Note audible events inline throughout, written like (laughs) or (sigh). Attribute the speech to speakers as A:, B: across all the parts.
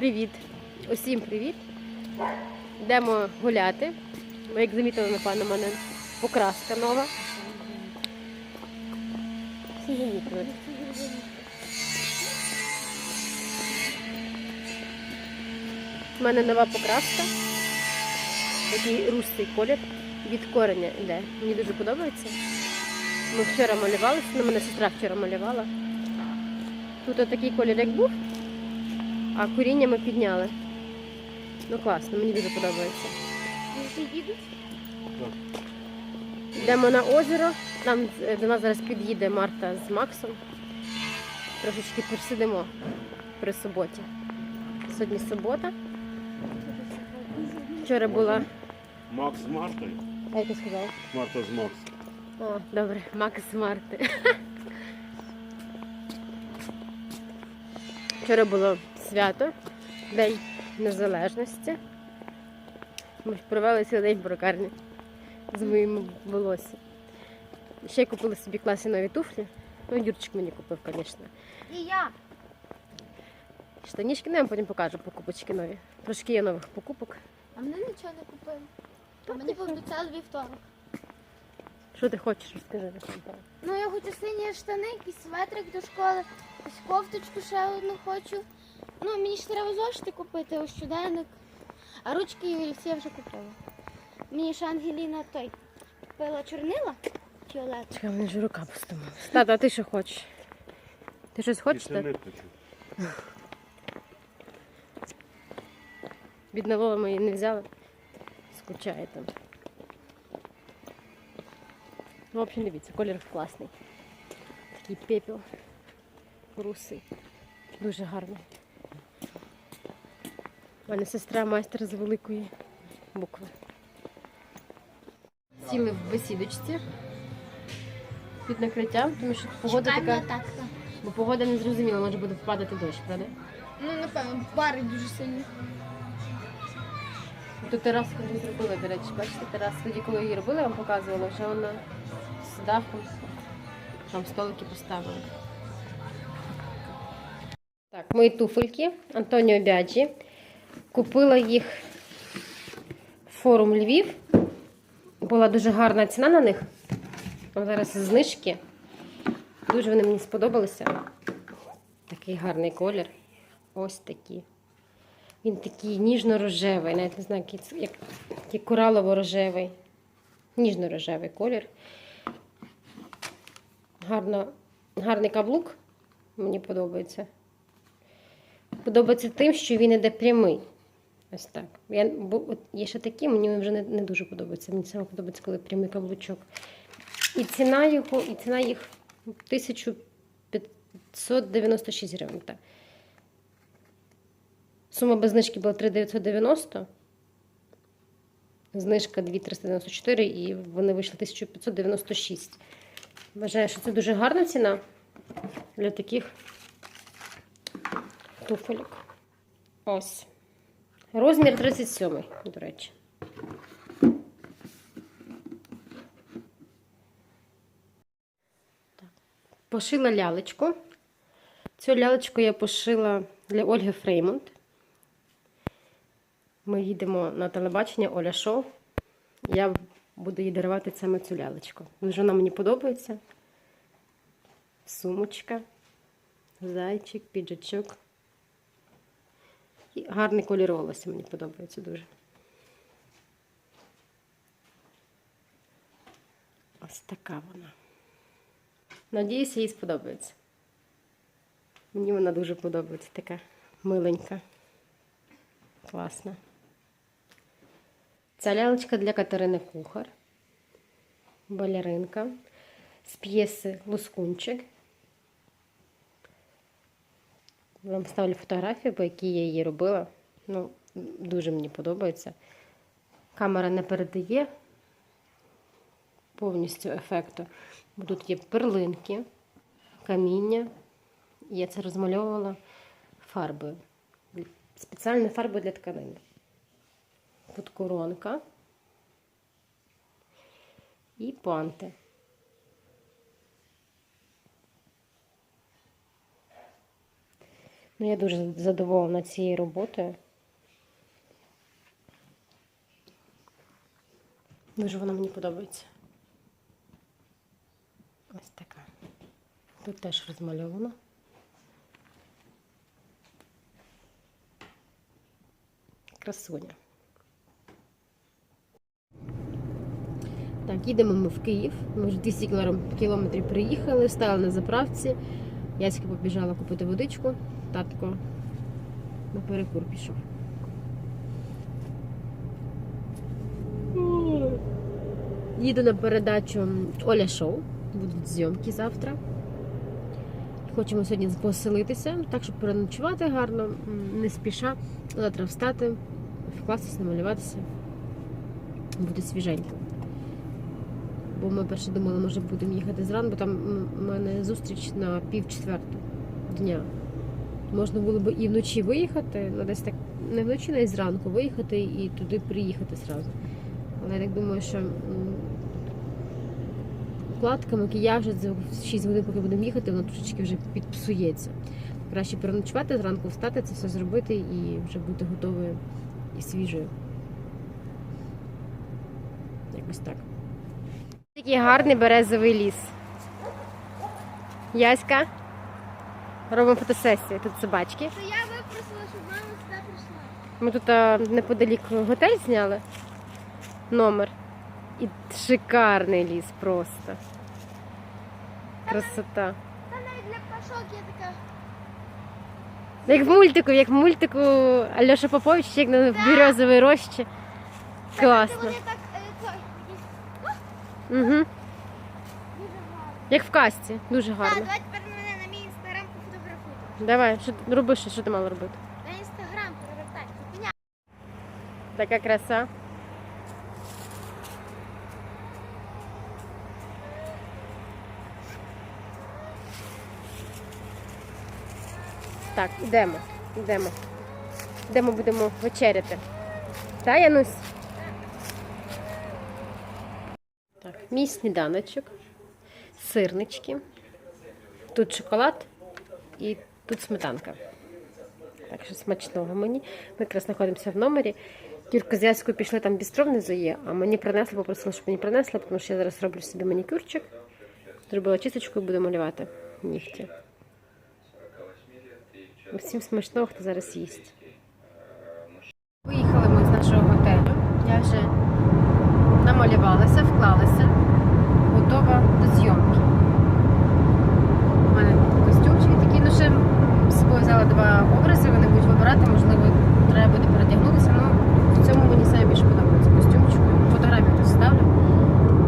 A: Привіт! Усім привіт! Йдемо гуляти. Ви як замітили, напевно, у мене покраска нова. У мене нова покраска. Такий русий колір. Від кореня йде. Мені дуже подобається. Ми вчора малювалися, ну, мене сестра вчора малювала. Тут отакий колір, як був, а коріння ми підняли. Ну класно, мені дуже подобається. Йдемо на озеро. Там е, до нас зараз під'їде Марта з Максом. Трошечки посидимо при суботі. Сьогодні субота. Вчора була.
B: Макс з Мартою?
A: А як я сказала?
B: Марта з Макс.
A: О, добре, Макс з Марти. (laughs) Вчора було свято, День Незалежності. Ми провели цілий день в брокарні з моїм волоссям. Ще купили собі класні нові туфлі. Ну, Юрчик мені купив, звісно.
C: І я.
A: Штанішки, ну, я вам потім покажу покупочки нові. Трошки є нових покупок.
C: А мене нічого не купили. А мені пообіцяли вівторок.
A: Що ти хочеш, розкажи на.
C: Ну я хочу сині штани, якийсь светрик до школи, якусь кофточку ще одну хочу. Ну, мені ж треба зошити купити, ось щоденник. А ручки і олівці я вже купила. Мені ще Ангеліна той купила чорнила фіолет.
A: Чекай, мене ж рука постомила. Тата, а ти що хочеш? Ти щось хочеш?
B: Після ниточок.
A: Лола ми її не взяли. Скучає там. Ну, в общем, дивіться, колір класний. Такий пепел. Русий. Дуже гарний. У мене сестра майстер з великої букви. Сіли в бесідочці під накриттям, тому що погода така,
C: так.
A: бо погода не зрозуміла, може буде впадати дощ, правда?
C: Ну, напевно, пари дуже сильні.
A: Тут тераску вже зробили, до речі, бачите, тераску, тоді коли її робили, я вам показувала, вже вона з дахом. Там столики поставили. Так, мої туфельки Антоніо Бяджі. Купила їх форум Львів. Була дуже гарна ціна на них. Зараз знижки. Дуже вони мені сподобалися. Такий гарний колір. Ось такі. Він такий ніжно-рожевий, навіть не знаю, який, це- як, як коралово-рожевий. Ніжно-рожевий колір. Гарно, гарний каблук. Мені подобається. Подобається тим, що він іде прямий. Ось так. Я, бо, от є ще такі, мені вже не, не дуже подобається. Мені саме подобається, коли прямий каблучок. І ціна його, і ціна їх 1596 гривень. Так. Сума без знижки була 3990. Знижка 2394 і вони вийшли 1596. Вважаю, що це дуже гарна ціна для таких туфелек. Ось. Розмір 37, до речі. Пошила лялечку. Цю лялечку я пошила для Ольги Фреймонт. Ми їдемо на телебачення Оля Шоу. Я буду їй дарувати саме цю лялечку. Вона мені подобається. Сумочка, зайчик, піджачок. Гарний колір волосся мені подобається дуже. Ось така вона. Надіюся, їй сподобається. Мені вона дуже подобається, така миленька. Класна. Ця лялечка для Катерини Кухар. Балеринка. З п'єси Лускунчик. Вам ставлю фотографію, по якій я її робила. Ну, дуже мені подобається. Камера не передає повністю ефекту. Бо тут є перлинки, каміння. Я це розмальовувала фарбою. Спеціальною фарбою для тканини. Тут коронка і панти. Ну, я дуже задоволена цією роботою. Дуже вона мені подобається. Ось така. Тут теж розмальовано. Красуня. Так, їдемо ми в Київ. Ми вже 200 кілометрів приїхали, стали на заправці. Яська побіжала купити водичку, татко на перекур пішов. Їду на передачу Оля Шоу. Будуть зйомки завтра. Хочемо сьогодні поселитися, так, щоб переночувати гарно, не спіша. Завтра встати, вкластися, намалюватися. Буде свіженько. Бо ми перше думали, може будемо їхати зранку, бо там у мене зустріч на пів четверту дня. Можна було б і вночі виїхати, ну десь так не вночі, навіть зранку виїхати і туди приїхати зразу. Але я так думаю, що м, укладка, макіяж за 6 годин, поки будемо їхати, воно трошечки вже підпсується. Краще переночувати, зранку встати, це все зробити і вже бути готовою і свіжою. Якось так. Такий гарний березовий ліс. Яська. Робимо фотосесію. Тут собачки.
C: То я випросила, щоб мама сюди прийшла.
A: Ми тут а, неподалік готель зняли. Номер. І шикарний ліс просто. Красота.
C: Та навіть для пташок є така.
A: Як в мультику, як в мультику Альоша Попович, як на березовій рощі.
C: Та
A: Класно.
C: Вони так
A: Угу. Як в касті. Дуже
C: Так,
A: гарно.
C: давай тепер мене на мій інстаграм пофотографуй.
A: Давай, що ти- роби, що, що ти мала робити?
C: На інстаграм перевертай. Зупиняй.
A: Така краса. Так, йдемо. Йдемо. Йдемо будемо вечеряти. Та, Янусь? Так, мій сніданочок, сирнички. Тут шоколад і тут сметанка. Так що смачного мені. Ми якраз знаходимося в номері. Юрка з Яською пішли там бістро внизу є, а мені принесли, попросила, щоб мені принесли, тому що я зараз роблю собі манікюрчик. Зробила чисточку і буду малювати нігті. Всім смачного, хто зараз їсть. Виїхали ми з нашого готелю. Я вже намалювалася, вклалася, готова до зйомки. У мене костюмчики такі, ну ще з собою взяла два образи, вони будуть вибирати, можливо, треба буде передягнутися. Ну, в цьому мені саме більше подобається костюмчику. Фотографію тут ставлю,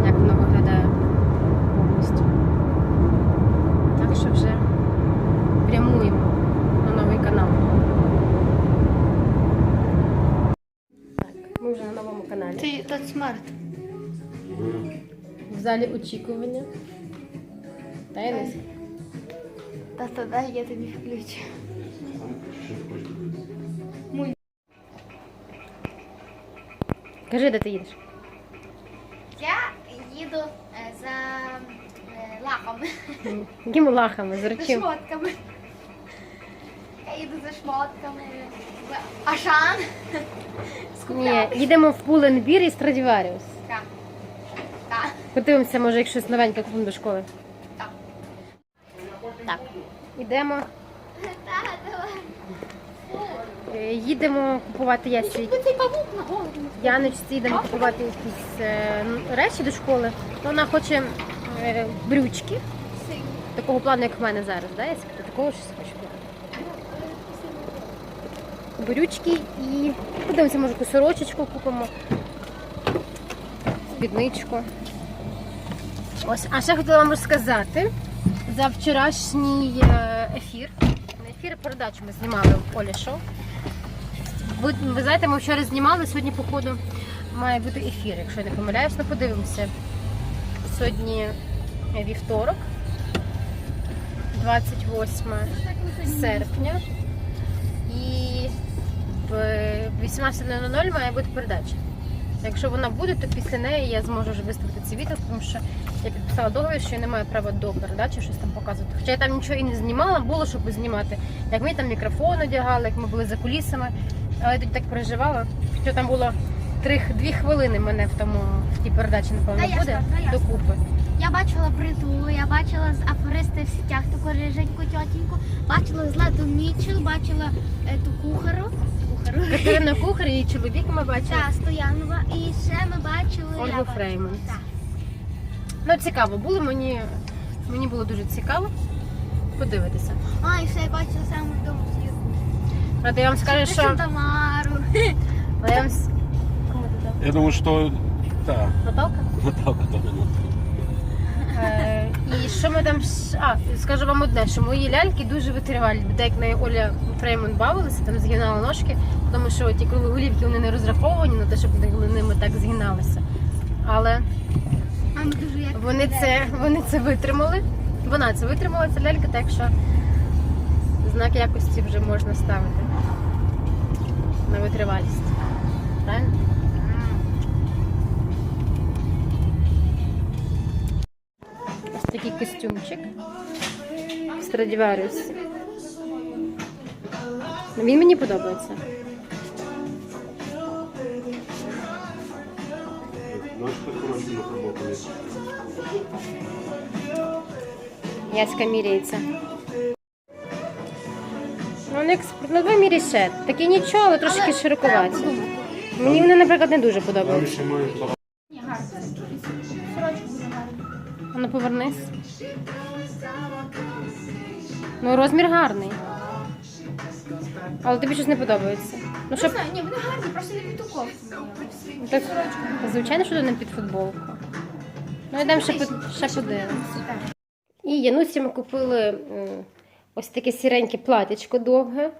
A: як воно виглядає повністю. Так що вже прямуємо на новий канал. Так, ми вже на новому каналі.
C: Ти тот смарт.
A: В залі очікування. Та я не
C: Та тоді я тобі включу.
A: Кажи, де ти їдеш?
C: Я їду е, за е, лахами.
A: Якими лахами,
C: За
A: речим?
C: шмотками. Я їду за шмотками. В Ашан.
A: Ні, їдемо в Пуленбір і Страдіваріус.
C: Так.
A: Подивимося, може, як щось новеньке купимо до школи.
C: Так.
A: Так.
C: Давай.
A: Е, Їдемо купувати ясі. Яночці їдемо купувати якісь е, речі до школи. Вона хоче е, брючки, такого плану, як в мене зараз. Да? Яська? Ти такого щось хочеш купити? Брючки і подивимося, може, якусь сорочечку купимо. Спідничку. Ось, а ще хотіла вам розказати за вчорашній е, ефір. Не ефір, а передачу ми знімали в Полі Шоу. Ви, ви знаєте, ми вчора знімали, сьогодні, походу, має бути ефір, якщо я не помиляюсь, ну подивимося. Сьогодні вівторок, 28 серпня. І в 18.00 має бути передача. Якщо вона буде, то після неї я зможу вже виставити це відео, тому що я підписала договір, що я не маю права до передачі щось там показувати. Хоча я там нічого і не знімала, було щоб знімати. Як ми там мікрофон одягали, як ми були за кулісами. Але я тоді так переживала, що там було три, дві хвилини мене в тому в тій передачі, напевно,
C: ясно,
A: буде
C: ясно.
A: докупи.
C: Я бачила бритву, я бачила з аферисти в сітях таку риженьку тьотіньку, бачила Злату Мічел, бачила е, ту кухару.
A: Катерина Кухар і чоловік ми бачили.
C: Та, Стоянова. І ще ми бачили.
A: Ольгу. Фрейман.
C: Так.
A: Ну, цікаво було, мені, мені було дуже цікаво подивитися.
C: А, і ще я бачила саме вдома.
A: Правда, я вам скажу, що.
C: Тамару.
A: Але я вам... с- Кому ти дав?
B: Я думаю, що так,
A: Наталка?
B: Наталка то не
A: Е, і що ми там. А, скажу вам одне, що мої ляльки дуже витривалі. Де як на Оля Фрейман бавилися, там згинали ножки, тому що ті круглоголівки вони не розраховані на те, щоб вони ними так згиналися. Але вони це, вони це витримали. Вона це витримала, ця лялька, так що знак якості вже можна ставити на витривалість. Правильно? Такий костюмчик в Страдіваріусі. Він мені подобається. Яська міряється. Ну, вони експорт, ну, два мірі ще. Такі нічого, але трошки широкуваті. Мені вони, наприклад, не дуже подобаються. Ну, повернись. Ну, розмір гарний. Але тобі щось не подобається. Ну, щоб...
C: Ні, вони гарні, просто не під.
A: Ну, Так, звичайно, що не під футболку. Ну, йдемо ще, по- ще подивимося. І Янусі ми купили м, ось таке сіреньке платячко довге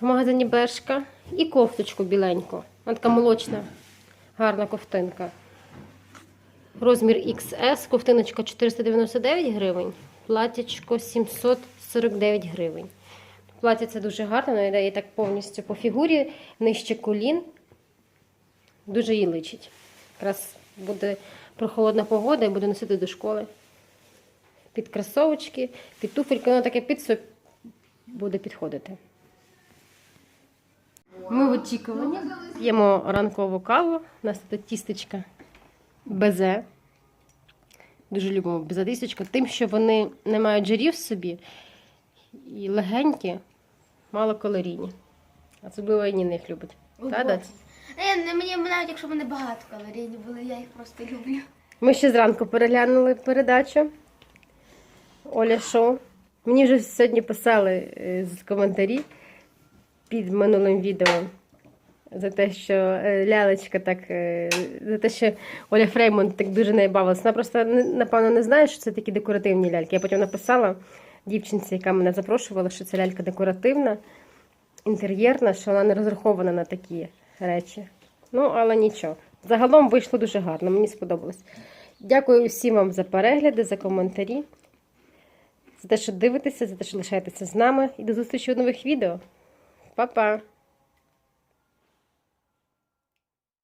A: в магазині Бершка і кофточку біленьку. Вона така молочна, гарна ковтинка. Розмір XS, ковтиночка 499 гривень, платячко 749 гривень. Плаття це дуже гарно, воно йде так повністю по фігурі, нижче колін. Дуже їй личить. Якраз буде прохолодна погода і буду носити до школи. Під кросовочки, під туфельки, воно таке під все буде підходити. Ми в очікуванні. П'ємо ранкову каву. У нас тут тістечка безе. Дуже любимо безе тістечка. Тим, що вони не мають жирів в собі і легенькі, малокалорійні. Особливо Ніна їх любить. Та,
C: Е, не мені навіть якщо вони багато калорійні були, я їх просто люблю.
A: Ми ще зранку переглянули передачу Оля Шоу. Мені вже сьогодні писали е, з коментарі під минулим відео за те, що е, лялечка так, е, за те, що Оля Фреймонт так дуже нею бавилася. Вона просто напевно не знає, що це такі декоративні ляльки. Я потім написала дівчинці, яка мене запрошувала, що це лялька декоративна, інтер'єрна, що вона не розрахована на такі речі. Ну, але нічого. Загалом вийшло дуже гарно, мені сподобалось. Дякую всім вам за перегляди, за коментарі, за те, що дивитеся, за те, що лишаєтеся з нами. І до зустрічі у нових відео. Па-па!